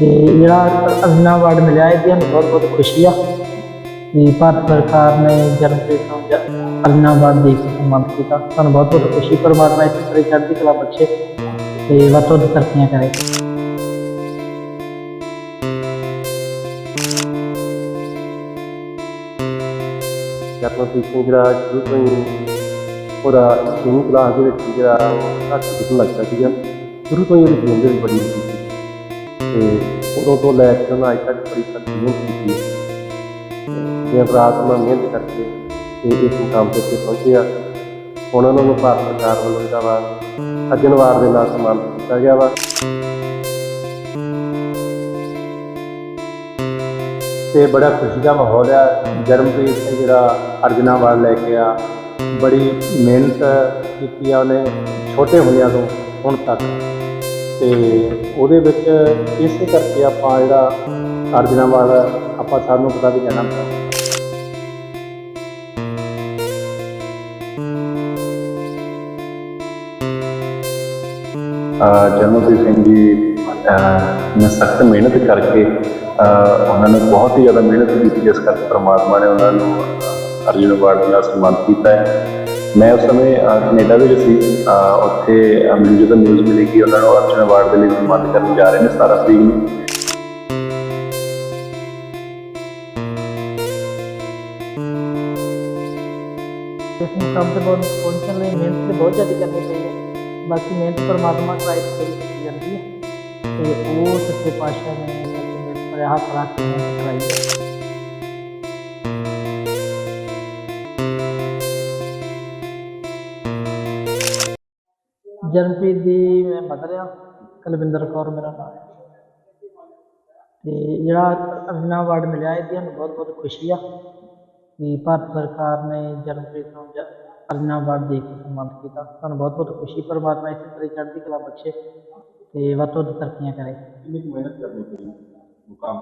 ਤੇ ਜਿਹੜਾ ਅਰਜੁਨਾ ਅਵਾਰਡ ਮਿਲਿਆ ਇਹ ਸਾਨੂੰ ਬਹੁਤ ਬਹੁਤ ਖੁਸ਼ੀ ਆ ਕਿ ਭਾਰਤ ਸਰਕਾਰ ਨੇ ਜਨਮਪ੍ਰੀਤ ਨੂੰ ਜ- ਅਰਜੁਨਾ ਅਵਾਰਡ ਦੇ ਕੇ ਸਨਮਾਨਿਤ ਕੀਤਾ ਸਾਨੂੰ ਬਹੁਤ ਬਹੁਤ ਖੁਸ਼ੀ ਪਰਮਾਤਮਾ ਇਸ ਤਰ੍ਹਾਂ ਹੀ ਜਿਹੜਾ ਸ਼ੁਰੂ ਤੋਂ ਹੀ ਉਹਦਾ ਛੇਵੀਂ ਕਲਾਸ ਦੇ ਵਿੱਚ ਜਿਹੜਾ ਉਹ ਘੱਟ ਲਿਖਣ ਲੱਗਦਾ ਸੀਗਾ, ਸ਼ੁਰੂ ਤੋਂ ਹੀ ਉਹਦੀ ਗੇਮ ਦੇ ਵਿੱਚ ਬੜੀ ਰੁਚੀ ਸੀ। ਤੇ ਉਦੋਂ ਤੋਂ ਲੈ ਕੇ ਉਹਨਾਂ ਅੱਜ ਤੱਕ ਬੜੀ ਸਖਤ ਮਿਹਨਤ ਕੀਤੀ ਹੈ। ਦਿਨ ਰਾਤ ਉਹਨਾਂ ਮਿਹਨਤ ਕਰਕੇ ਤੇ ਇਸ ਮੁਕਾਮ ਤੇ ਉੱਤੇ ਪਹੁੰਚੇ ਆ। ਹੁਣ ਉਹਨਾਂ ਨੂੰ ਭਾਰਤ ਸਰਕਾਰ ਵੱਲੋਂ ਜਿਹੜਾ ਵਾ ਅਰਜਨ ਅਵਾਰਡ ਦੇ ਨਾਲ ਸਨਮਾਨਿਤ ਕੀਤਾ ਗਿਆ ਵਾ। ਤੇ ਬੜਾ ਖੁਸ਼ੀ ਦਾ ਮਾਹੌਲ ਆ। ਜਰਮਪ੍ਰੀਤ ਜਿਹੜਾ ਅਰਜਨਾ ਵਾਲ ਲੈ ਕੇ ਆ, ਬੜੀ ਮਿਹਨਤ ਕੀਤੀ ਆ ਉਹਨੇ, ਛੋਟੇ ਹੁੰਦਿਆਂ ਤੋਂ ਹੁਣ ਤੱਕ। ਤੇ ਉਹਦੇ ਵਿੱਚ ਇਸੇ ਕਰਕੇ ਆਪਾਂ ਜਿਹੜਾ ਅਰਜਨਾ ਵਾਲ ਆਪਾਂ ਸਭ ਨੂੰ ਪਤਾ ਵੀ ਜਾਣਾ ਪਿਆ ਸਿੰਘ ਜੀ ਨੇ ਸਖਤ ਮਿਹਨਤ ਕਰਕੇ ਉਹਨਾਂ ਨੇ ਬਹੁਤ ਹੀ ਜ਼ਿਆਦਾ ਮਿਹਨਤ ਕੀਤੀ ਜਿਸ ਕਰਕੇ ਪ੍ਰਮਾਤਮਾ ਨੇ ਉਹਨਾਂ ਨੂੰ ਅਰਜੁਨ ਅਵਾਰਡ ਨਾਲ ਸਨਮਾਨਿਤ ਕੀਤਾ ਹੈ। ਮੈਂ ਉਸ ਸਮੇਂ, ਅਹ, ਕੈਨੇਡਾ ਦੇ ਵਿੱਚ ਸੀ। ਉੱਥੇ, ਅਹ, ਮੈਨੂੰ ਜਦੋਂ ਨਿਊਜ਼ ਮਿਲੀ ਕਿ ਉਹਨਾਂ ਨੂੰ ਅਰਜੁਨ ਅਵਾਰਡ ਦੇ ਲਈ ਸਨਮਾਨਿਤ ਕਰਨ ਜਾ ਰਹੇ ਨੇ 17 ਤਰੀਕ ਨੂੰ। ਇਸ ਮੁਕਾਮ ਤੇ ਪਹੁੰਚਣ ਲਈ ਮਿਹਨਤ ਬਹੁਤ ਜ਼ਿਆਦਾ ਕਰਨੀ ਪਈ ਹੈ। ਬਾਕੀ ਮਿਹਨਤ ਪਰਮਾਤਮਾ ਕਰਾਈ ਤੇ ਜਾਂਦੀ ਹੈ। ਤੇ ਉਹ ਸੱਚੇ ਪਾਤਸ਼ਾਹ ਨੇ ਸੱਚੇ ਮਿਹਨਤ ਭਰਿਆ ਹੱਥ ਰੱਖ ਕੇ ਮਿਹਨਤ ਕਰਾਈ ਹੈ ਜਨਪ੍ਰੀਤ ਦੀ ਮੈਂ ਮਦਰ ਆ ਕੁਲਵਿੰਦਰ ਕੌਰ ਮੇਰਾ ਨਾਮ ਹੈ ਤੇ ਜਿਹੜਾ ਅਰਜੁਨਾ ਅਵਾਰਡ ਮਿਲਿਆ ਇਹਦੀ ਸਾਨੂੰ ਬਹੁਤ ਬਹੁਤ ਖੁਸ਼ੀ ਆ ਕਿ ਭਾਰਤ ਸਰਕਾਰ ਨੇ ਜਨਮਪ੍ਰੀਤ ਨੂੰ ਜ- ਅਰਜੁਨਾ ਅਵਾਰਡ ਦੇ ਕੇ ਸਨਮਾਨਿਤ ਕੀਤਾ ਸਾਨੂੰ ਬਹੁਤ ਬਹੁਤ ਖੁਸ਼ੀ ਪਰਮਾਤਮਾ ਇਸੇ ਤਰ੍ਹਾਂ ਹੀ ਚੜ੍ਹਦੀ ਕਲਾ ਬਖਸ਼ੇ ਤੇ ਵੱਧ ਤੋਂ ਵੱਧ ਤਰੱਕੀਆਂ ਕਰੇ। ਕਿੰਨੀ ਮਿਹਨਤ ਕਰਨੀ ਪਈ ਮੁਕਾਮ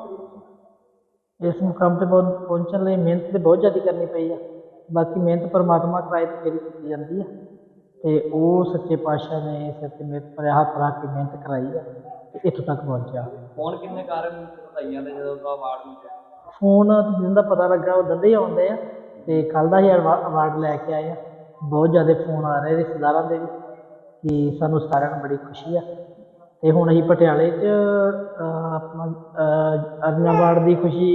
ਤੇ ਇਸ ਮੁਕਾਮ ਤੇ ਬਹੁਤ ਪਹੁੰਚਣ ਲਈ ਮਿਹਨਤ ਤੇ ਬਹੁਤ ਜ਼ਿਆਦਾ ਕਰਨੀ ਪਈ ਆ। ਬਾਕੀ ਮਿਹਨਤ ਪਰਮਾਤਮਾ ਕਰਾਏ ਤੇ ਫਿਰ ਹੀ ਕੀਤੀ ਜਾਂਦੀ ਆ। ਤੇ ਉਹ ਸੱਚੇ ਪਾਤਸ਼ਾਹ ਨੇ ਸਿਰ ਤੇ ਮਿਹਨਤ ਭਰਿਆ ਹੱਥ ਰੱਖ ਕੇ ਮਿਹਨਤ ਕਰਾਈ ਆ ਤੇ ਇੱਥੋਂ ਤੱਕ ਪਹੁੰਚਿਆ। ਫੋਨ ਕਿੰਨੇ ਕਾਰਨ ਵਧਾਈਆਂ ਦੇ ਜਦੋਂ ਦਾ ਅਵਾਰਡ ਮਿਲਿਆ? ਫੋਨ ਜਿੰਨ ਦਾ ਪਤਾ ਲੱਗਾ ਉਹ ਦੰਦੇ ਹੀ ਆਉਂਦੇ ਆ ਤੇ ਕੱਲ ਦਾ ਹੀ ਅਵਾਰਡ ਲੈ ਕੇ ਆਏ ਆ। ਬਹੁਤ ਜ਼ਿਆਦਾ ਫੋਨ ਆ ਰਹੇ ਰਿਸ਼ਤੇਦਾਰਾਂ ਦੇ ਵੀ ਕਿ ਸਾਨੂੰ ਸਾਰਿਆਂ ਨੂੰ ਬੜੀ ਖੁਸ਼ੀ ਆ। ਤੇ ਹੁਣ ਅਸੀਂ ਪਟਿਆਲੇ 'ਚ ਅਹ, ਆਪਣਾ ਅਵਾਰਡ ਦੀ ਖੁਸ਼ੀ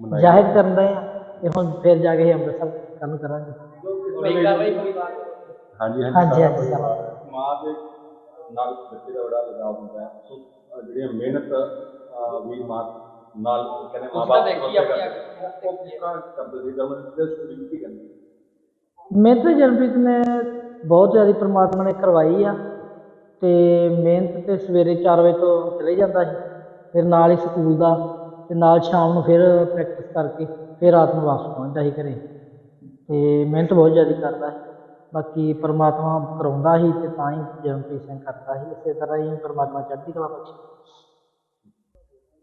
ਜ਼ਾਹਿਰ ਕਰਨ ਰਹੇ ਆ ਤੇ ਹੁਣ ਫਿਰ ਜਾ ਕੇ ਅਸੀਂ ਅੰਮ੍ਰਿਤਸਰ ਨੂੰ ਕਰਾਂਗੇ। ਹਾਂਜੀ ਹਾਂਜੀ ਹਾਂਜੀ ਸਰ ਮਾਂ ਦੇ ਨਾਲ ਬੱਚੇ ਦਾ ਬੜਾ ਲਗਾਵ ਹੁੰਦਾ ਹੈ। ਸੋ ਅਹ ਜਿਹੜੀਆਂ ਮਿਹਨਤ ਅਹ ਵੀ ਮਾਂ ਨਾਲ ਕਹਿੰਦੇ ਮਾਂ ਤਾਂ ਬਾਪ ਦੇਖੀ ਆਪਣੀ ਅੱਖ- ਉਹ ਕਿੱਦਾਂ ਕਰਦੇ ਸੀ? ਗਵਰਨਮੈਂਟ ਦੇ ਸਟੂਡੈਂਟ ਕੀ ਕਹਿੰਦੇ? ਮਿਹਨਤ ਜਨਪ੍ਰੀਤ ਨੇ ਬਹੁਤ ਜ਼ਿਆਦਾ ਪ੍ਰਮਾਤਮਾ ਨੇ ਕਰਵਾਈ ਆ। ਤੇ ਮਿਹਨਤ ਤੇ ਸਵੇਰੇ 4 ਵਜੇ ਤੋਂ ਚਲੇ ਜਾਂਦਾ ਸੀ, ਫਿਰ ਨਾਲ ਹੀ ਸਕੂਲ ਦਾ ਤੇ ਨਾਲ ਸ਼ਾਮ ਨੂੰ ਫਿਰ ਪ੍ਰੈਕਟਿਸ ਕਰਕੇ ਫਿਰ ਰਾਤ ਨੂੰ ਵਾਪਸ ਪਹੁੰਚਦਾ ਸੀ ਘਰੇ। ਤੇ ਮਿਹਨਤ ਬਹੁਤ ਜ਼ਿਆਦਾ ਕਰਦਾ ਸੀ। ਬਾਕੀ ਪਰਮਾਤਮਾ ਕਰਾਉਂਦਾ ਸੀ ਤੇ ਤਾਂ ਹੀ ਜਨਪ੍ਰੀਤ ਸਿੰਘ ਕਰਦਾ ਸੀ। ਇਸੇ ਤਰ੍ਹਾਂ ਹੀ ਪਰਮਾਤਮਾ ਚੜ੍ਹਦੀ ਕਲਾ ਬਖਸ਼ੇ।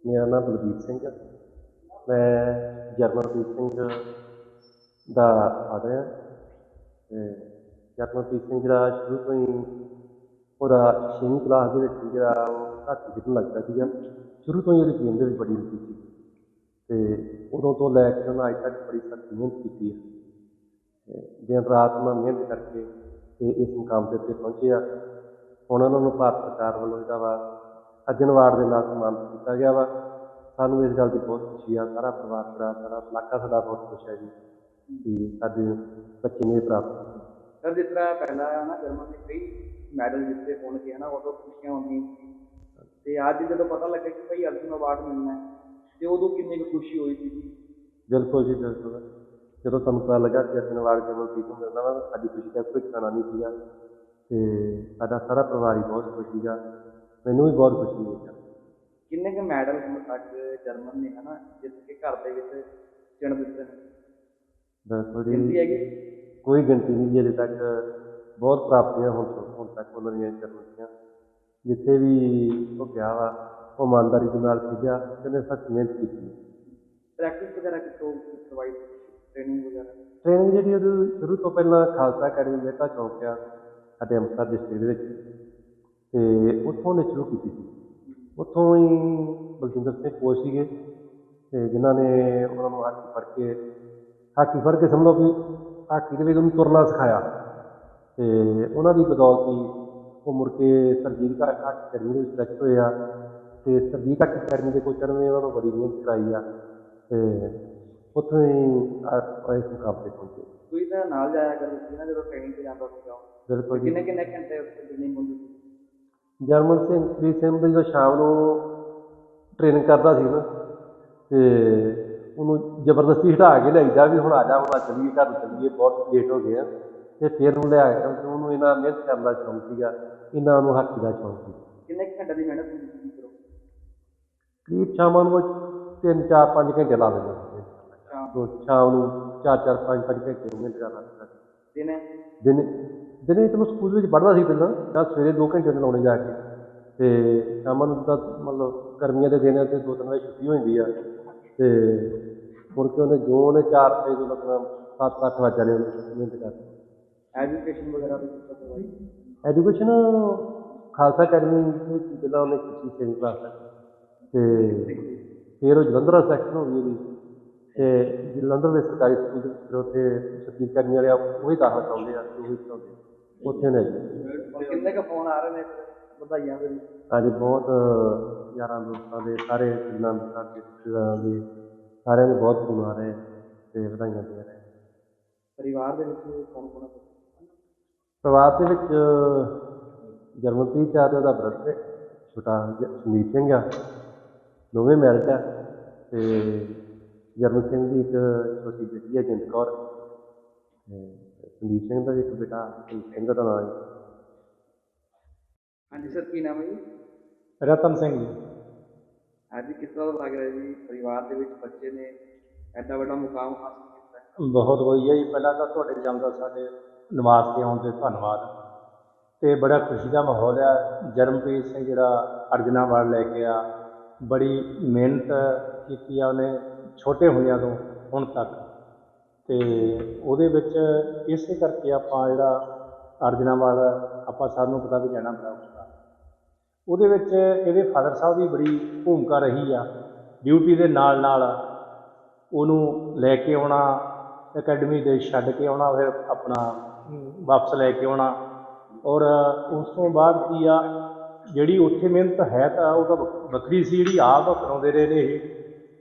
ਮੇਰਾ ਨਾਮ ਬਲਜੀਤ ਸਿੰਘ ਹੈ। ਮੈਂ ਜਰਮਨਪ੍ਰੀਤ ਸਿੰਘ ਦਾ ਫਾਦਰ ਹਾਂ। ਤੇ ਜਰਮਨਪ੍ਰੀਤ ਸਿੰਘ ਜਿਹੜਾ ਸ਼ੁਰੂ ਤੋਂ ਹੀ ਉਹਦਾ ਛੇਵੀਂ ਕਲਾਸ ਦੇ ਵਿੱਚ ਜਿਹੜਾ ਉਹ ਘੱਟ ਲਿਖਣ ਲੱਗਦਾ ਸੀਗਾ, ਸ਼ੁਰੂ ਤੋਂ ਹੀ ਉਹਦੀ ਗੇਮ ਦੇ ਵਿੱਚ ਬੜੀ ਰੁਚੀ ਸੀ। ਤੇ ਉਦੋਂ ਤੋਂ ਲੈ ਕੇ ਉਹਨਾਂ ਅੱਜ ਤੱਕ ਬੜੀ ਸਖਤ ਮਿਹਨਤ ਕੀਤੀ ਹੈ ਦਿਨ ਰਾਤ ਉਹਨਾਂ ਮਿਹਨਤ ਕਰਕੇ ਤੇ ਇਸ ਮੁਕਾਮ ਤੇ ਉੱਤੇ ਪਹੁੰਚੇ ਆ। ਹੁਣ ਉਹਨਾਂ ਨੂੰ ਭਾਰਤ ਸਰਕਾਰ ਵੱਲੋਂ ਜਿਹੜਾ ਵਾ ਅਰਜਨ ਵਾਰਡ ਦੇ ਨਾਲ ਸਨਮਾਨਿਤ ਕੀਤਾ ਗਿਆ ਵਾ। ਸਾਨੂੰ ਇਸ ਗੱਲ ਦੀ ਬਹੁਤ ਖੁਸ਼ੀ ਆ, ਸਾਰਾ ਪਰਿਵਾਰ ਸਾਡਾ ਸਾਰਾ ਇਲਾਕਾ ਸਾਡਾ ਬਹੁਤ ਖੁਸ਼ ਹੈ ਜੀ। ਕਿ ਸਾਡੇ ਬੱਚੇ ਨੇ ਪ੍ਰਾਪਤ ਸਰ, ਜਿਸ ਤਰ੍ਹਾਂ ਪਹਿਲਾਂ ਨਾ ਜਰਮਨ ਨੇ ਕਈ ਮੈਡਲ ਜਿੱਤੇ ਹੋਣ ਕੇ ਹਨਾ ਉਦੋਂ ਖੁਸ਼ੀਆਂ ਹੁੰਦੀਆਂ। ਸੀ ਤੇ ਅੱਜ ਜਦੋਂ ਪਤਾ ਲੱਗਾ ਕਿ ਭਾਈ ਅਰਜੁਨ ਅਵਾਰਡ ਮਿਲਣਾ ਹੈ ਤੇ ਉਦੋਂ ਕਿੰਨੀ ਕੁ ਖੁਸ਼ੀ ਹੋਈ ਸੀ ਬਿਲਕੁਲ ਜੀ ਬਿਲਕੁਲ। ਜਦੋਂ ਸਾਨੂੰ ਪਤਾ ਲੱਗਾ ਕਿ ਅਰਜਨ ਅਵਾਰਡ ਜਦੋਂ ਕੀ ਨੂੰ ਮਿਲਣਾ ਵਾ ਸਾਡੀ ਖੁਸ਼ੀ ਦਾ ਕੋਈ ਠਿਕਾਣਾ ਨਹੀਂ ਸੀਗਾ। ਤੇ ਸਾਡਾ ਸਾਰਾ ਪਰਿਵਾਰ ਹੀ ਬਹੁਤ ਖੁਸ਼ ਸੀਗਾ। ਮੈਨੂੰ ਵੀ ਬਹੁਤ ਖੁਸ਼ੀ ਹੋਈ ਆ। ਕਿੰਨੇ ਕੁ ਮੈਡਲ ਹੁਣ ਤੱਕ ਜਰਮਨ ਨੇ ਹਨਾ ਜਿੱਤ ਕੇ ਘਰ ਦੇ ਵਿੱਚ ਚਿਣ ਦਿੱਤੇ ਨੇ? ਬਿਲਕੁਲ ਗਿਣਤੀ ਜੀ ਹੈਗੀ? ਕੋਈ ਗਿਣਤੀ ਨਹੀਂ ਜੀ ਅਜੇ ਤੱਕ। ਬਹੁਤ ਪ੍ਰਾਪਤੀਆਂ ਹੁਣ ਹੁਣ ਤੱਕ ਉਹਨਾਂ ਦੀਆਂ ਕਰਨ ਦੀਆਂ ਜਿੱਥੇ ਵੀ ਉਹ ਗਿਆ ਵਾ ਉਹ ਇਮਾਨਦਾਰੀ ਦੇ ਨਾਲ ਖੇਡਿਆ ਤੇ ਉਹਨੇ ਸਖਤ ਮਿਹਨਤ ਕੀਤੀ। ਪ੍ਰੈਕਟਿਸ ਵਗੈਰਾ ਕਿੱਥੋਂ ਕਰਵਾਈ ਟ੍ਰੇਨਿੰਗ ਵਗੈਰਾ? ਟ੍ਰੇਨਿੰਗ ਜਿਹੜੀ ਉਹਦੀ ਸ਼ੁਰੂ ਤੋਂ ਪਹਿਲਾਂ ਖਾਲਸਾ ਅਕੈਡਮੀ ਮਹਿਤਾ ਚੌਂਕ ਆ ਸਾਡੇ ਅੰਮ੍ਰਿਤਸਰ ਡਿਸਟ੍ਰਿਕਟ ਦੇ ਵਿੱਚ। ਤੇ ਉੱਥੋਂ ਨੇ ਸ਼ੁਰੂ ਕੀਤੀ ਸੀ। ਉੱਥੋਂ ਹੀ ਬਲਜਿੰਦਰ ਸਿੰਘ ਕੋਚ ਸੀਗੇ ਤੇ ਜਿਨ੍ਹਾਂ ਨੇ ਉਹਨਾਂ ਨੂੰ ਹਾਕੀ ਫੜ ਕੇ ਹਾਕੀ ਫੜ ਕੇ ਸਮਝੋ ਵੀ ਹਾਕੀ ਦੇ ਵਿੱਚ ਉਹਨੂੰ ਤੁਰਨਾ ਸਿਖਾਇਆ। ਤੇ ਉਹਨਾਂ ਦੀ ਬਦੌਲਤ ਹੀ ਉਹ ਮੁੜ ਕੇ ਸਰਜੀਤ ਹਾਕੀ ਅਕੈਡਮੀ ਦੇ ਵਿੱਚ ਸਿਲੈਕਟ ਹੋਏ ਆ ਤੇ ਸਰਜੀਤ ਹਾਕੀ ਅਕੈਡਮੀ ਦੇ ਕੋਚਰ ਨੇ ਉਹਨਾਂ ਨੂੰ ਬੜੀ ਮਿਹਨਤ ਕਰਾਈ ਆ ਤੇ ਉੱਥੋਂ ਹੀ ਇਸ ਮੁਕਾਮ ਤੇ ਪਹੁੰਚੇ। ਤੁਸੀਂ ਤਾਂ ਨਾਲ ਜਾਇਆ ਕਰਦੇ ਸੀ ਨਾ ਜਦੋਂ ਟ੍ਰੇਨਿੰਗ ਤੇ ਜਾਂਦਾ ਸੀਗਾ। ਬਿਲਕੁਲ ਕਿੰਨੇ ਕਿੰਨੇ ਘੰਟੇ ਉੱਥੇ ਟ੍ਰੇਨਿੰਗ ਹੁੰਦੀ ਸੀ? ਜਰਮਨ ਸਿੰਘ ਪ੍ਰੀਤ ਸਿੰਘ ਦੀ ਜਦੋਂ ਸ਼ਾਮ ਨੂੰ ਟ੍ਰੇਨਿੰਗ ਕਰਦਾ ਸੀ ਨਾ ਤੇ ਉਹਨੂੰ ਜ਼ਬਰਦਸਤੀ ਹਟਾ ਕੇ ਲਿਆਈਦਾ ਵੀ ਹੁਣ ਆ ਜਾ ਹੁਣ ਚੱਲੀਏ ਘਰ ਚੱਲੀਏ ਬਹੁਤ ਲੇਟ ਹੋ ਗਏ ਆ। ਤੇ ਫਿਰ ਉਹਨੂੰ ਲਿਆ ਉਹਨੂੰ ਇਹਨਾਂ ਮਿਹਨਤ ਕਰਨ ਦਾ ਸ਼ੌਂਕ ਸੀਗਾ ਇਹਨਾਂ ਨੂੰ ਹਾਕੀ ਦਾ ਸ਼ੌਂਕ ਸੀ। ਕਿੰਨੇ ਘੰਟੇ ਦੀ ਮਿਹਨਤ ਫਿਰ ਉਹ? ਕਰੀਬ ਸ਼ਾਮਾਂ ਨੂੰ ਉਹ ਤਿੰਨ ਚਾਰ ਪੰਜ ਘੰਟੇ ਲਾ ਸ਼ਾਮ ਤੋਂ ਸ਼ਾਮ ਨੂੰ ਚਾਰ ਚਾਰ ਪੰਜ ਪੰਜ ਘੰਟੇ ਉਹ ਮਿਹਨਤ ਕਰਨਾ ਸੀ। ਦਿਨੇ? ਦਿਨੇ ਦਿਨੇ ਚਲੋ ਸਕੂਲ ਵਿੱਚ ਪੜ੍ਹਦਾ ਸੀ ਪਹਿਲਾਂ ਤਾਂ ਸਵੇਰੇ 2 ਘੰਟੇ ਲਾਉਣੇ ਜਾ ਕੇ। ਤੇ ਸ਼ਾਮਾਂ ਨੂੰ ਤਾਂ ਮਤਲਬ ਗਰਮੀਆਂ ਦੇ ਦਿਨਾਂ ਤੇ ਦੋ ਤਿੰਨ ਵਜੇ ਛੁੱਟੀ ਹੋ ਜਾਂਦੀ ਆ। ਤੇ ਮੁੜ ਕੇ ਉਹਨੇ ਜੋ ਉਹਨੇ 4 ਵਜੇ ਤੋਂ ਲੱਗਣਾ 7-8 ਵਜੇ ਜਾਣੇ ਉਹਨੇ ਮਿਹਨਤ ਕਰਨੀ। ਐਜੂਕੇਸ਼ਨ ਵਗੈਰਾ ਦੀ ਕਿੱਥੇ ਕਰਵਾਈ ਐਜੂਕੇਸ਼ਨ ਖਾਲਸਾ ਅਕੈਡਮੀ ਵਿੱਚ ਪਹਿਲਾਂ ਉਹਨੇ ਕੀਤੀ ਸੇਵਿੰਗ ਕਲਾਸ ਤੇ ਫਿਰ ਉਹ ਜਲੰਧਰ ਸੈਕਸ਼ਨ ਹੋ ਗਈ ਉਹਦੀ ਤੇ ਜਲੰਧਰ ਦੇ ਸਰਕਾਰੀ ਸਕੂਲ ਦੇ ਫਿਰ ਉੱਥੇ ਸਰਜੀਤ ਅਕੈਡਮੀ ਵਾਲੇ ਉਹੀ ਦਾਖਲਾ ਚਾਹੁੰਦੇ ਆ ਉਹੀ ਚਾਹੁੰਦੇ ਉੱਥੇ ਨੇ ਕਿੰਨੇ ਕੁ ਫੋਨ ਆ ਰਹੇ ਨੇ ਵਧਾਈਆਂ ਦੇ? ਅੱਜ ਬਹੁਤ ਯਾਰਾਂ ਦੋਸਤਾਂ ਦੇ ਸਾਰੇ ਜਿੰਨਾ ਮਿੱਤਰਾਂ ਦੇ ਸਾਰਿਆਂ ਦੇ ਬਹੁਤ ਫੋਨ ਆ ਰਹੇ ਤੇ ਵਧਾਈਆਂ ਦੇ ਰਹੇ। ਪਰਿਵਾਰ ਦੇ ਵਿੱਚ ਕੌਣ ਕੌਣ ਹੈ ਪਰਿਵਾਰ ਦੇ ਵਿੱਚ ਜਰਮਨਪ੍ਰੀਤ ਆ ਤੇ ਉਹਦਾ ਬ੍ਰਦਰ ਛੋਟਾ ਜ- ਸੰਦੀਪ ਸਿੰਘ ਆ ਦੋਵੇਂ ਮੈਰਿਡ ਆ ਤੇ ਜਰਮਨ ਸਿੰਘ ਦੀ ਇੱਕ ਛੋਟੀ ਬੇਟੀ ਹੈ ਜਿੰਦ ਕੌਰ ਸੰਦੀਪ ਸਿੰਘ ਦਾ ਵੀ ਇੱਕ ਬੇਟਾ ਸਿੰਘ ਦਾ ਨਾਮ ਹੈ। ਹਾਂਜੀ ਸਰ ਕੀ ਨਾਮ ਹੈ ਜੀ? ਰਤਨ ਸਿੰਘ ਜੀ। ਅੱਜ ਕਿਸ ਤਰ੍ਹਾਂ ਦਾ ਲੱਗ ਰਿਹਾ ਜੀ? ਪਰਿਵਾਰ ਦੇ ਵਿੱਚ ਬੱਚੇ ਨੇ ਐਡਾ ਵੱਡਾ ਮੁਕਾਮ ਹਾਸਲ ਕੀਤਾ ਹੈ? ਬਹੁਤ ਵਧੀਆ ਜੀ ਪਹਿਲਾਂ ਤਾਂ ਤੁਹਾਡੇ ਜੰਮ ਦਾ ਸਾਡੇ ਨਿਵਾਸ ਤੇ ਆਉਣ ਤੇ ਧੰਨਵਾਦ। ਤੇ ਬੜਾ ਖੁਸ਼ੀ ਦਾ ਮਾਹੌਲ ਆ। ਜਰਮਪ੍ਰੀਤ ਸਿੰਘ ਜਿਹੜਾ ਅਰਜਨਾ ਅਵਾਰਡ ਲੈ ਕੇ ਆ, ਬੜੀ ਮਿਹਨਤ ਕੀਤੀ ਆ ਉਹਨੇ, ਛੋਟੇ ਹੁੰਦਿਆਂ ਤੋਂ ਹੁਣ ਤੱਕ। ਤੇ ਉਹਦੇ ਵਿੱਚ ਇਸੇ ਕਰਕੇ ਆਪਾਂ ਜਿਹੜਾ ਅਰਜਨਾ ਅਵਾਰਡ ਆਪਾਂ ਸਭ ਨੂੰ ਪਤਾ ਵੀ ਲੈਣਾ ਬੜਾ ਔਖਾ। ਉਹਦੇ ਵਿੱਚ ਇਹਦੇ ਫਾਦਰ ਸਾਹਿਬ ਦੀ ਬੜੀ ਭੂਮਿਕਾ ਰਹੀ ਆ। ਡਿਊਟੀ ਦੇ ਨਾਲ ਨਾਲ ਉਹਨੂੰ ਲੈ ਕੇ ਆਉਣਾ, ਅਕੈਡਮੀ ਦੇ ਛੱਡ ਕੇ ਆਉਣਾ, ਫਿਰ ਆਪਣਾ ਵਾਪਸ ਲੈ ਕੇ ਆਉਣਾ। ਔਰ ਉਸ ਤੋਂ ਬਾਅਦ ਕੀ ਆ ਜਿਹੜੀ ਉੱਥੇ ਮਿਹਨਤ ਹੈ ਤਾਂ ਉਹ ਤਾਂ ਵੱਖ- ਵੱਖਰੀ ਸੀ ਜਿਹੜੀ ਆਪ ਕਰਾਉਂਦੇ ਰਹੇ ਨੇ ਇਹ।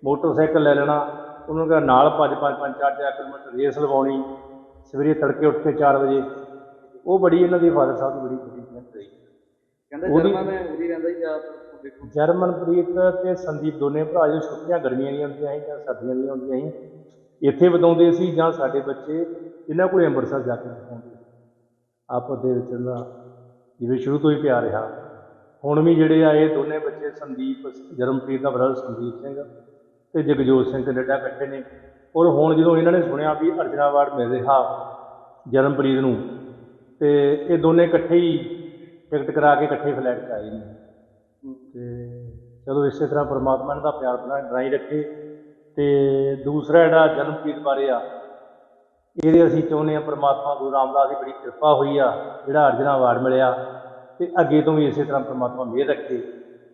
ਮੋਟਰਸਾਈਕਲ ਲੈ ਲੈਣਾ ਉਹਨਾਂ ਦਾ ਨਾਲ ਪੰਜ ਪੰਜ ਪੰਜ ਚਾਰ ਚਾਰ ਕਿਲੋਮੀਟਰ ਰੇਸ ਲਵਾਉਣੀ ਸਵੇਰੇ ਤੜਕੇ ਉੱਠ ਕੇ 4 ਵਜੇ। ਉਹ ਬੜੀ ਇਹਨਾਂ ਦੀ ਫਾਦਰ ਸਾਹਿਬ ਦੀ ਬੜੀ ਵੱਡੀ ਮਿਹਨਤ ਰਹੀ। ਕਹਿੰਦੇ ਜਰਮਨ ਹੈ ਉਹਦੀ ਰਹਿੰਦਾ ਹੀ ਜ਼ਿਆਦਾਤਰ ਦੇਖੋ। ਜਰਮਨਪ੍ਰੀਤ ਤੇ ਸੰਦੀਪ ਦੋਨੇ ਭਰਾ ਜੋ ਛੁੱਟੀਆਂ ਗਰਮੀਆਂ ਦੀਆਂ ਹੁੰਦੀਆਂ ਸੀ ਜਾਂ ਸਰਦੀਆਂ ਦੀਆਂ ਹੁੰਦੀਆਂ ਸੀ ਇੱਥੇ ਬਿਤਾਉਂਦੇ ਸੀ ਜਾਂ ਸਾਡੇ ਬੱਚੇ ਇਹਨਾਂ ਕੋਲੇ ਅੰਮ੍ਰਿਤਸਰ ਜਾ ਕੇ ਬਿਤਾਉਂਦੇ ਆਪਸ ਦੇ ਵਿੱਚ ਇਹਨਾਂ ਜਿਵੇਂ ਸ਼ੁਰੂ ਤੋਂ ਹੀ ਪਿਆਰ ਰਿਹਾ। ਹੁਣ ਵੀ ਜਿਹੜੇ ਆ, ਇਹ ਦੋਨੇ ਬੱਚੇ ਸੰਦੀਪ, ਜਰਮਪ੍ਰੀਤ ਦਾ ਬ੍ਰਦਰ ਸੰਦੀਪ ਸਿੰਘ ਤੇ ਜਗਜੋਤ ਸਿੰਘ ਕੈਨੇਡਾ ਇਕੱਠੇ ਨੇ। ਔਰ ਹੁਣ ਜਦੋਂ ਇਹਨਾਂ ਨੇ ਸੁਣਿਆ ਵੀ ਅਰਜਨਾ ਅਵਾਰਡ ਮਿਲ ਰਿਹਾ ਜਰਮਪ੍ਰੀਤ ਨੂੰ, ਤੇ ਇਹ ਦੋਨੇ ਇਕੱਠੇ ਹੀ ਟਿਕਟ ਕਰਾ ਕੇ ਇਕੱਠੇ ਫਲੈਟ 'ਚ ਆਏ ਨੇ। ਤੇ ਚਲੋ ਇਸੇ ਤਰ੍ਹਾਂ ਪਰਮਾਤਮਾ ਦਾ ਪਿਆਰ ਬਣਾ ਬਣਾਈ ਰੱਖੇ। ਤੇ ਦੂਸਰਾ ਜਿਹੜਾ ਜਨਮਪ੍ਰੀਤ ਬਾਰੇ ਆ ਇਹਦੇ ਅਸੀਂ ਚਾਹੁੰਦੇ ਆ ਪਰਮਾਤਮਾ ਗੁਰੂ ਰਾਮਦਾਸ ਦੀ ਬੜੀ ਕਿਰਪਾ ਹੋਈ ਆ ਜਿਹੜਾ ਅਰਜਨਾ ਅਵਾਰਡ ਮਿਲਿਆ ਤੇ ਅੱਗੇ ਤੋਂ ਵੀ ਇਸੇ ਤਰ੍ਹਾਂ ਪਰਮਾਤਮਾ ਮਿਹਰ ਰੱਖੇ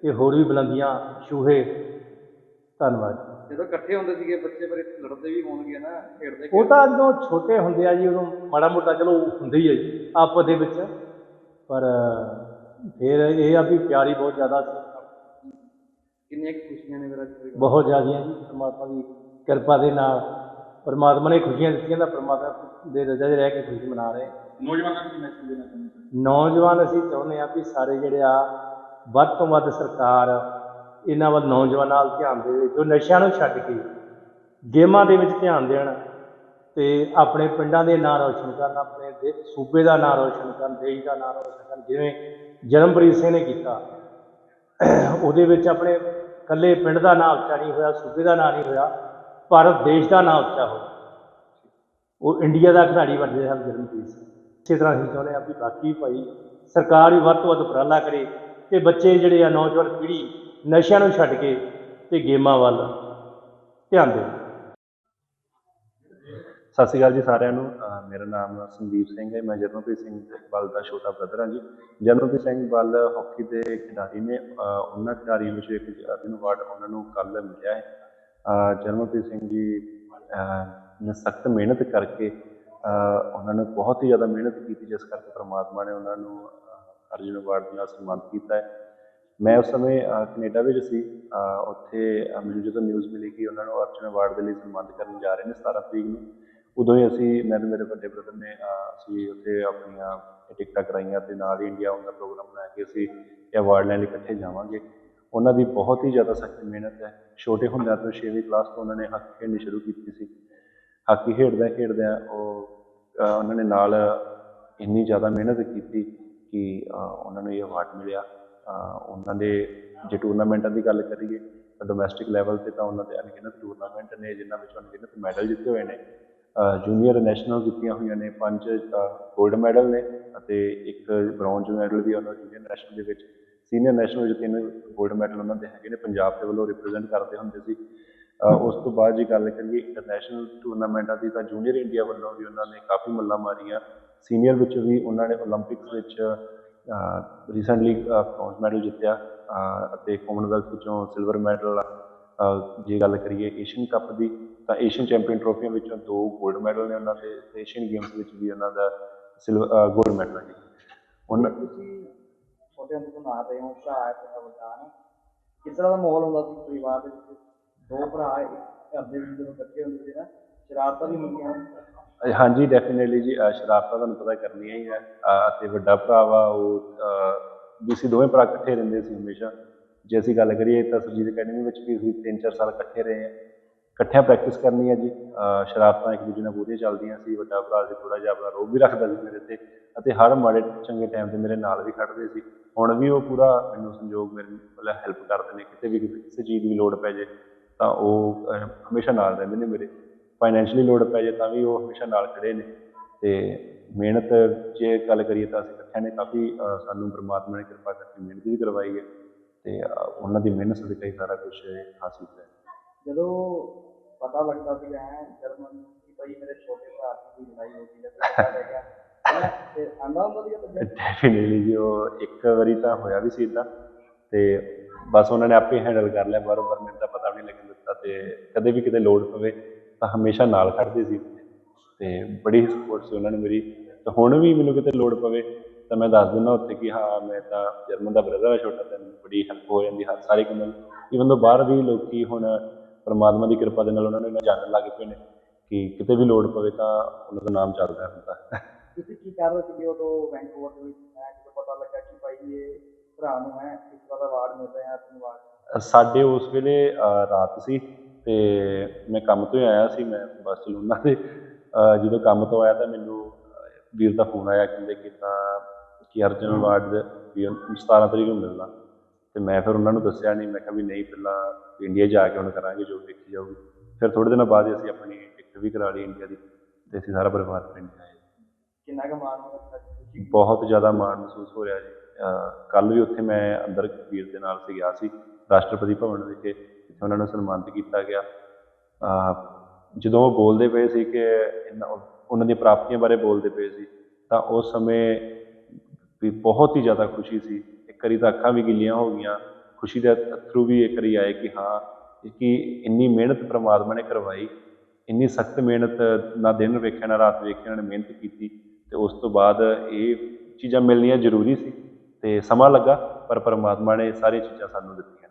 ਤੇ ਹੋਰ ਵੀ ਬੁਲੰਦੀਆਂ ਛੂਹੇ। ਧੰਨਵਾਦ। ਜਦੋਂ ਇਕੱਠੇ ਹੁੰਦੇ ਸੀਗੇ ਬੱਚੇ ਪਰ ਇੱਥੇ ਲੜਦੇ ਵੀ ਹੋਣਗੇ ਨਾ ਖੇਡਦੇ ਉਹ ਤਾਂ ਜਦੋਂ ਛੋਟੇ ਹੁੰਦੇ ਆ ਜੀ ਉਦੋਂ ਮਾੜਾ ਮੋਟਾ ਚਲੋ ਹੁੰਦੇ ਹੀ ਆ ਜੀ ਆਪਸ ਦੇ ਵਿੱਚ। ਪਰ ਫਿਰ ਇਹ ਆ ਵੀ ਪਿਆਰੀ ਬਹੁਤ ਜ਼ਿਆਦਾ ਸੀ। ਕਿੰਨੀਆਂ ਖੁਸ਼ੀਆਂ ਨੇ ਮੇਰਾ ਜੀ ਬਹੁਤ ਜ਼ਿਆਦੀਆਂ ਜੀ ਪਰਮਾਤਮਾ ਦੀ ਕਿਰਪਾ ਦੇ ਨਾਲ। ਪਰਮਾਤਮਾ ਨੇ ਖੁਸ਼ੀਆਂ ਦਿੱਤੀਆਂ ਤਾਂ ਪਰਮਾਤਮਾ ਦੇ ਰਜ਼ਾ 'ਚ ਰਹਿ ਕੇ ਖੁਸ਼ੀ ਮਨਾ ਰਹੇ। ਨੌਜਵਾਨਾਂ ਨੂੰ ਕੀ ਮੈਸੇਜ ਦੇਣਾ ਚਾਹੁੰਦੇ ਨੌਜਵਾਨ ਅਸੀਂ ਚਾਹੁੰਦੇ ਆ ਵੀ ਸਾਰੇ ਜਿਹੜੇ ਆ ਵੱਧ ਤੋਂ ਵੱਧ ਸਰਕਾਰ ਇਹਨਾਂ ਵੱਲ ਨੌਜਵਾਨਾਂ ਵੱਲ ਧਿਆਨ ਦੇਵੇ ਜੋ ਨਸ਼ਿਆਂ ਨੂੰ ਛੱਡ ਕੇ ਗੇਮਾਂ ਦੇ ਵਿੱਚ ਧਿਆਨ ਦੇਣ ਤੇ ਆਪਣੇ ਪਿੰਡਾਂ ਦੇ ਨਾਂ ਰੌਸ਼ਨ ਕਰਨ ਆਪਣੇ ਦੇ ਸੂਬੇ ਦਾ ਨਾਂ ਰੌਸ਼ਨ ਕਰਨ ਦੇਸ਼ ਦਾ ਨਾਂ ਰੌਸ਼ਨ ਕਰਨ ਜਿਵੇਂ ਜਰਮਪ੍ਰੀਤ ਸਿੰਘ ਨੇ ਕੀਤਾ। ਉਹਦੇ ਵਿੱਚ ਆਪਣੇ ਇਕੱਲੇ ਪਿੰਡ ਦਾ ਨਾਂ ਉੱਚਾ ਨਹੀਂ ਹੋਇਆ ਸੂਬੇ ਦਾ ਨਾਂ ਨਹੀਂ ਹੋਇਆ। ਭਾਰਤ ਦੇਸ਼ ਦਾ ਨਾਂ ਉੱਚਾ ਹੋਇਆ ਉਹ ਇੰਡੀਆ ਦਾ ਖਿਡਾਰੀ ਬਣਦੇ ਹਨ ਜਰਮਪ੍ਰੀਤ ਸਿੰਘ। ਇਸੇ ਤਰ੍ਹਾਂ ਅਸੀਂ ਚਾਹੁੰਦੇ ਹਾਂ ਵੀ ਬਾਕੀ ਭਾਈ ਸਰਕਾਰ ਵੀ ਵੱਧ ਤੋਂ ਵੱਧ ਉਪਰਾਲਾ ਕਰੇ ਤੇ ਬੱਚੇ ਜਿਹੜੇ ਆ, ਨੌਜਵਾਨ ਪੀੜ੍ਹੀ ਨਸ਼ਿਆਂ ਨੂੰ ਛੱਡ ਕੇ ਤੇ ਗੇਮਾਂ ਵੱਲ ਧਿਆਨ ਦੇਣ। ਸਤਿ ਸ਼੍ਰੀ ਅਕਾਲ ਜੀ ਸਾਰਿਆਂ ਨੂੰ। ਮੇਰਾ ਨਾਮ ਸੰਦੀਪ ਸਿੰਘ ਹੈ। ਮੈਂ ਜਰਨਪ੍ਰੀਤ ਸਿੰਘ ਬਲ ਦਾ ਛੋਟਾ ਬ੍ਰਦਰ ਹਾਂ ਜੀ। ਜਰਨਪ੍ਰੀਤ ਸਿੰਘ ਬਲ ਹਾਕੀ ਦੇ ਖਿਡਾਰੀ ਨੇ ਉਹਨਾਂ ਖਿਡਾਰੀਆਂ ਵਿੱਚੋਂ ਇੱਕ ਅਰਜੁਨ ਅਵਾਰਡ ਉਹਨਾਂ ਨੂੰ ਕੱਲ ਮਿਲਿਆ ਹੈ। ਅਹ ਸਿੰਘ ਜੀ ਨੇ ਸਖਤ ਮਿਹਨਤ ਕਰਕੇ ਉਹਨਾਂ ਨੇ ਬਹੁਤ ਹੀ ਜ਼ਿਆਦਾ ਮਿਹਨਤ ਕੀਤੀ ਜਿਸ ਕਰਕੇ ਪ੍ਰਮਾਤਮਾ ਨੇ ਉਹਨਾਂ ਨੂੰ ਅਹ ਅਰਜੁਨ ਅਵਾਰਡ ਨਾਲ ਸਨਮਾਨਿਤ ਕੀਤਾ ਹੈ। ਮੈਂ ਉਸ ਸਮੇਂ ਅਹ, ਕੈਨੇਡਾ ਵਿੱਚ ਸੀ। ਉੱਥੇ ਮੈਨੂੰ ਜਦੋਂ ਨਿਊਜ਼ ਮਿਲੀ ਕਿ ਉਹਨਾਂ ਨੂੰ ਅਰਜੁਨ ਅਵਾਰਡ ਦੇ ਲਈ ਸਨਮਾਨਿਤ ਕਰਨ ਜਾ ਰਹੇ ਨੇ 17 ਤਰੀਕ ਨੂੰ ਉਦੋਂ ਹੀ ਅਸੀਂ ਮੈਂ ਤੇ ਮੇਰੇ ਵੱਡੇ ਬ੍ਰਦਰ ਨੇ ਅਸੀਂ ਉੱਥੇ ਆਪਣੀਆਂ ਟਿਕਟਾਂ ਕਰਾਈਆਂ ਤੇ ਨਾਲ ਹੀ ਇੰਡੀਆ ਆਉਣ ਦਾ ਪ੍ਰੋਗਰਾਮ ਬਣਾ ਕੇ ਅਸੀਂ ਇਹ ਅਵਾਰਡ ਲੈਣ ਲਈ ਇਕੱਠੇ ਜਾਵਾਂਗੇ। ਉਹਨਾਂ ਦੀ ਬਹੁਤ ਹੀ ਜ਼ਿਆਦਾ ਸਖਤ ਮਿਹਨਤ ਹੈ। ਛੋਟੇ ਹੁੰਦਿਆਂ ਤੋਂ 6ਵੀਂ ਕਲਾਸ ਤੋਂ ਉਹਨਾਂ ਨੇ ਹਾਕੀ ਖੇਡਣੀ ਸ਼ੁਰੂ ਕੀਤੀ ਸੀ। ਹਾਕੀ ਖੇਡਦਿਆਂ ਖੇਡਦਿਆਂ ਉਹ ਉਹਨਾਂ ਨੇ ਨਾਲ ਇੰਨੀ ਜ਼ਿਆਦਾ ਮਿਹਨਤ ਕੀਤੀ ਕਿ ਉਹਨਾਂ ਨੂੰ ਇਹ ਅਵਾਰਡ ਮਿਲਿਆ। ਉਹਨਾਂ ਦੇ ਜੇ ਟੂਰਨਾਮੈਂਟਾਂ ਦੀ ਗੱਲ ਕਰੀਏ ਤਾਂ ਡੋਮੈਸਟਿਕ ਲੈਵਲ ਤੇ ਤਾਂ ਉਹਨਾਂ ਦੇ ਅਨਗਿਣਤ ਟੂਰਨਾਮੈਂਟ ਨੇ, ਜਿਨ੍ਹਾਂ ਵਿੱਚੋਂ ਅਨਗਿਣਤ ਮੈਡਲ ਜਿੱਤੇ ਹੋਏ ਨੇ। ਜੂਨੀਅਰ ਨੈਸ਼ਨਲ ਜਿੱਤੀਆਂ ਹੋਈਆਂ ਨੇ, ਪੰਜ 골ਡ ਮੈਡਲ ਨੇ ਅਤੇ ਇੱਕ ਬ੍ਰੌਂਜ ਮੈਡਲ ਵੀ ਉਹਨਾਂ ਜੂਨੀਅਰ ਨੈਸ਼ਨਲ ਦੇ ਵਿੱਚ ਸੀਨੀਅਰ ਨੈਸ਼ਨਲ ਵਿੱਚ ਤਿੰਨ ਗੋਲਡ ਮੈਡਲ ਉਹਨਾਂ ਦੇ ਹੈਗੇ ਨੇ, ਪੰਜਾਬ ਦੇ ਵੱਲੋਂ ਰਿਪਰੈਜ਼ੈਂਟ ਕਰਦੇ ਹੁੰਦੇ ਸੀ। ਉਸ ਤੋਂ ਬਾਅਦ ਜੇ ਗੱਲ ਕਰੀਏ ਇੰਟਰਨੈਸ਼ਨਲ ਟੂਰਨਾਮੈਂਟਾਂ ਦੀ ਤਾਂ ਜੂਨੀਅਰ ਇੰਡੀਆ ਵੱਲੋਂ ਵੀ ਉਹਨਾਂ ਨੇ ਕਾਫੀ ਮੱਲਾਂ ਮਾਰੀਆਂ। ਸੀਨੀਅਰ ਵਿੱਚ ਵੀ ਉਹਨਾਂ ਨੇ 올림픽ਸ ਵਿੱਚ ਰੀਸੈਂਟਲੀ ਬ੍ਰੌਂਜ਼ ਮੈਡਲ ਜਿੱਤਿਆ ਅਤੇ ਕਾਮਨਵੈਲਥ ਵਿੱਚੋਂ ਸਿਲਵਰ ਮੈਡਲ ਜੇ ਗੱਲ ਕਰੀਏ ਏਸ਼ੀਅਨ ਕੱਪ ਦੀ, ਤਾਂ ਏਸ਼ੀਅਨ ਚੈਂਪੀਅਨ ਟਰੋਫੀਆਂ ਵਿੱਚੋਂ ਦੋ ਗੋਲਡ ਮੈਡਲ ਨੇ ਉਹਨਾਂ ਦੇ ਏਸ਼ੀਅਨ ਗੇਮਸ ਵਿੱਚ ਵੀ ਉਹਨਾਂ ਦਾ ਸਿਲਵਰ ਗੋਲਡ ਮੈਡਲ ਹੈ ਉਹਨਾਂ ਤੁਸੀਂ ਛੋਟੇ ਹੁੰਦੇ ਤੋਂ ਰਹੇ ਹੋ ਭਰਾ ਹੈ ਤੁਹਾਡਾ ਵੱਡਾ ਹੈ ਕਿਸ ਤਰ੍ਹਾਂ ਦਾ ਮਾਹੌਲ ਹੁੰਦਾ ਸੀ ਪਰਿਵਾਰ ਦੇ ਵਿੱਚ? ਦੋ ਭਰਾ ਘਰ ਦੇ ਵਿੱਚ ਜਦੋਂ ਇਕੱਠੇ ਹੁੰਦੇ ਸੀ ਨਾ, ਸ਼ਰਾਰਤਾਂ ਵੀ ਹੁੰਦੀਆਂ ਹਾਂਜੀ ਡੈਫੀਨਿਟਲੀ ਜੀ ਸ਼ਰਾਰਤਾਂ ਤੁਹਾਨੂੰ ਪਤਾ ਕਰਨੀਆਂ ਹੀ ਹੈ ਅਤੇ ਵੱਡਾ ਭਰਾ ਵਾ, ਉਹ, ਅਹ ਦੋਵੇਂ ਭਰਾ ਇਕੱਠੇ ਰਹਿੰਦੇ ਸੀ ਹਮੇਸ਼ਾ। ਜੇ ਅਸੀਂ ਗੱਲ ਕਰੀਏ ਤਾਂ ਸੁਰਜੀਤ ਅਕੈਡਮੀ ਵਿੱਚ ਵੀ ਅਸੀਂ ਤਿੰਨ ਚਾਰ ਸਾਲ ਇਕੱਠੇ ਰਹੇ ਹਾਂ। ਇਕੱਠਿਆਂ ਪ੍ਰੈਕਟਿਸ ਕਰਨੀ ਹੈ ਜੀ। ਸ਼ਰਾਰਤਾਂ ਇੱਕ ਦੂਜੇ ਨਾਲ ਪੂਰੀਆਂ ਚੱਲਦੀਆਂ ਸੀ। ਵੱਡਾ ਭਰਾ ਸੀ ਥੋੜਾ ਜਿਹਾ ਆਪਣਾ ਰੋਬ ਵੀ ਰੱਖਦਾ ਸੀ ਮੇਰੇ ਤੇ। ਅਤੇ ਹਰ ਮਾੜੇ, ਚੰਗੇ ਟਾਈਮ ਤੇ ਮੇਰੇ ਨਾਲ ਵੀ ਖੜਦੇ ਸੀ। ਹੁਣ ਵੀ ਉਹ ਪੂਰਾ ਮੈਨੂੰ ਸੰਯੋਗ ਮੇਰੇ ਮਤਲਬ ਹੈਲਪ ਕਰਦੇ ਨੇ, ਕਿਤੇ ਵੀ ਕਿਸੇ ਚੀਜ਼ ਦੀ ਲੋੜ ਪੈ ਜੇ ਤਾਂ ਉਹ ਹਮੇਸ਼ਾ ਨਾਲ ਰਹਿੰਦੇ ਨੇ ਮੇਰੇ। ਫਾਈਨੈਂਸ਼ੀਅਲੀ ਲੋੜ ਪੈ ਜੇ ਤਾਂ ਵੀ ਉਹ ਹਮੇਸ਼ਾ ਨਾਲ ਖੜੇ ਨੇ। ਤੇ ਮਿਹਨਤ ਜੇ ਗੱਲ ਕਰੀਏ ਤਾਂ ਅਸੀਂ ਇਕੱਠਿਆਂ ਨੇ ਕਾਫੀ ਸਾਨੂੰ ਪ੍ਰਮਾਤਮਾ ਨੇ ਕਿਰਪਾ ਕਰਕੇ ਮਿਹਨਤ ਵੀ ਕਰਵਾਈ ਹੈ ਤੇ ਉਹਨਾਂ ਦੀ ਮਿਹਨਤ ਸਦਕਾ ਹੀ ਸਾਰਾ ਕੁਝ ਹਾਸਿਲ ਹੋਇਆ। ਜਦੋਂ ਪਤਾ ਲੱਗਦਾ ਵੀ ਐ ਜਰਮਨ ਕਿ ਭਾਈ ਮੇਰੇ ਛੋਟੇ ਭਰਾ ਦੀ ਲੜਾਈ ਹੋ ਗਈ ਜਾਂ ਪਤਾ ਲੱਗਿਆ ਡੈਫੀਨਿਟਲੀ ਜੀ, ਉਹ ਇੱਕ ਵਾਰੀ ਤਾਂ ਹੋਇਆ ਵੀ ਸੀ ਇਦਾਂ ਤੇ ਬਸ ਉਹਨਾਂ ਨੇ ਆਪੇ ਹੈਂਡਲ ਕਰ ਲਿਆ ਬਾਰ-ਬਾਰ ਮੈਨੂੰ ਤਾਂ ਪਤਾ ਵੀ ਨਹੀਂ ਲੱਗਣ ਦਿੱਤਾ ਤੇ ਕਦੇ ਵੀ ਕਿਤੇ ਲੋੜ ਪਵੇ ਤਾਂ ਹਮੇਸ਼ਾ ਨਾਲ ਖੜਦੇ ਸੀ। ਤੇ ਬੜੀ ਸਪੋਰਟ ਸੀ ਉਹਨਾਂ ਨੇ ਮੇਰੀ। ਤੇ ਹੁਣ ਵੀ ਮੈਨੂੰ ਕਿਤੇ ਲੋੜ ਪਵੇ ਤਾਂ ਮੈਂ ਦੱਸ ਦਿੰਦਾ ਉੱਥੇ ਕਿ ਹਾਂ, ਮੈਂ ਤਾਂ ਜਰਮਨ ਦਾ ਬ੍ਰਦਰ ਆ ਛੋਟਾ, ਤੇ ਬੜੀ ਹੈਲਪ ਹੋ ਜਾਂਦੀ ਹਰ ਸਾਰੇ ਕੰਮ ਇਵਨ ਤੋਂ ਬਾਹਰ ਵੀ ਲੋਕੀ ਹੁਣ ਪਰਮਾਤਮਾ ਦੀ ਕਿਰਪਾ ਦੇ ਨਾਲ ਉਹਨਾਂ ਨੂੰ ਇੰਨਾ ਜਾਣਨ ਲੱਗ ਪਏ ਨੇ ਕਿ ਕਿਤੇ ਵੀ ਲੋੜ ਪਵੇ ਤਾਂ ਉਹਨਾਂ ਦਾ ਨਾਮ ਚੱਲਦਾ ਹੁੰਦਾ। ਤੁਸੀਂ ਕੀ ਕਰ ਰਹੇ ਸੀਗੇ ਉਦੋਂ ਵੈਂਕੂਵਰ ਦੇ ਵਿੱਚ? ਮੈਂ ਜਦੋਂ ਪਤਾ ਲੱਗਾ ਕਿ ਭਾਈ ਇਹ ਭਰਾ ਨੂੰ ਹੈ ਇਸ ਤਰ੍ਹਾਂ ਦਾ ਅਵਾਰਡ ਮਿਲ ਰਿਹਾ ਹੈ ਧੰਨਵਾਦ ਸਾਡੇ ਉਸ ਵੇਲੇ ਰਾਤ ਸੀ ਤੇ ਮੈਂ ਕੰਮ ਤੋਂ ਆਇਆ ਸੀ, ਮੈਂ ਬੱਸ ਚਲਾਉਂਦਾ ਜਦੋਂ ਕੰਮ ਤੋਂ ਆਇਆ ਤਾਂ ਮੈਨੂੰ ਵੀਰ ਦਾ ਫੋਨ ਆਇਆ ਕਹਿੰਦੇ ਕਿ ਤਾਂ ਕਿ ਅਰਜਨ ਅਵਾਰਡ ਵੀ 17 ਤਰੀਕ ਨੂੰ ਮਿਲਣਾ। ਤੇ ਮੈਂ ਫਿਰ ਉਹਨਾਂ ਨੂੰ ਦੱਸਿਆ ਨਹੀਂ ਮੈਂ ਕਿਹਾ ਵੀ ਨਹੀਂ, ਪਹਿਲਾਂ ਇੰਡੀਆ ਜਾ ਕੇ ਹੁਣ ਕਰਾਂਗੇ, ਜੋ ਦੇਖੀ ਜਾਊਗੀ। ਫਿਰ ਥੋੜੇ ਦਿਨਾਂ ਬਾਅਦ ਅਸੀਂ ਆਪਣੀ ਟਿਕਟ ਵੀ ਕਰਾ ਲਈ ਇੰਡੀਆ ਦੀ ਤੇ ਅਸੀਂ ਸਾਰਾ ਪਰਿਵਾਰ ਪਿੰਡ ਆਏ। ਕਿੰਨਾ ਕੁ ਮਾਣ ਹੁੰਦਾ ਸੀ ਬਹੁਤ ਜ਼ਿਆਦਾ ਮਾਣ ਮਹਿਸੂਸ ਹੋ ਰਿਹਾ ਜੀ। ਕੱਲ ਵੀ ਉੱਥੇ ਮੈਂ ਅੰਦਰ ਵੀਰ ਦੇ ਨਾਲ ਸੀ, ਗਿਆ ਸੀ ਰਾਸ਼ਟਰਪਤੀ ਭਵਨ ਵਿਖੇ, ਜਿੱਥੇ ਉਹਨਾਂ ਨੂੰ ਸਨਮਾਨਿਤ ਕੀਤਾ ਗਿਆ। ਜਦੋਂ ਉਹ ਬੋਲਦੇ ਪਏ ਸੀ ਕਿ ਉਹਨਾਂ ਦੀਆਂ ਪ੍ਰਾਪਤੀਆਂ ਬਾਰੇ ਬੋਲਦੇ ਪਏ ਸੀ, ਤਾਂ ਉਸ ਸਮੇਂ ਵੀ ਬਹੁਤ ਹੀ ਜ਼ਿਆਦਾ ਖੁਸ਼ੀ ਸੀ। ਇੱਕ ਵਾਰੀ ਤਾਂ ਅੱਖਾਂ ਵੀ ਗਿੱਲੀਆਂ ਹੋ ਗਈਆਂ, ਖੁਸ਼ੀ ਦੇ ਅਥਰੂ ਵੀ ਇੱਕ ਵਾਰੀ ਆਏ ਕਿ ਹਾਂ, ਕਿ ਇੰਨੀ ਮਿਹਨਤ ਪ੍ਰਮਾਤਮਾ ਨੇ ਕਰਵਾਈ, ਇੰਨੀ ਸਖਤ ਮਿਹਨਤ, ਨਾ ਦਿਨ ਵੇਖਿਆ, ਨਾ ਰਾਤ ਵੇਖਿਆ, ਉਹਨਾਂ ਨੇ ਮਿਹਨਤ ਕੀਤੀ। ਤੇ ਉਸ ਤੋਂ ਬਾਅਦ ਇਹ ਚੀਜ਼ਾਂ ਮਿਲਣੀਆਂ ਜ਼ਰੂਰੀ ਸੀ ਤੇ ਸਮਾਂ ਲੱਗਾ, ਪਰ ਪਰਮਾਤਮਾ ਨੇ ਸਾਰੀਆਂ ਚੀਜ਼ਾਂ ਸਾਨੂੰ ਦਿੱਤੀਆਂ।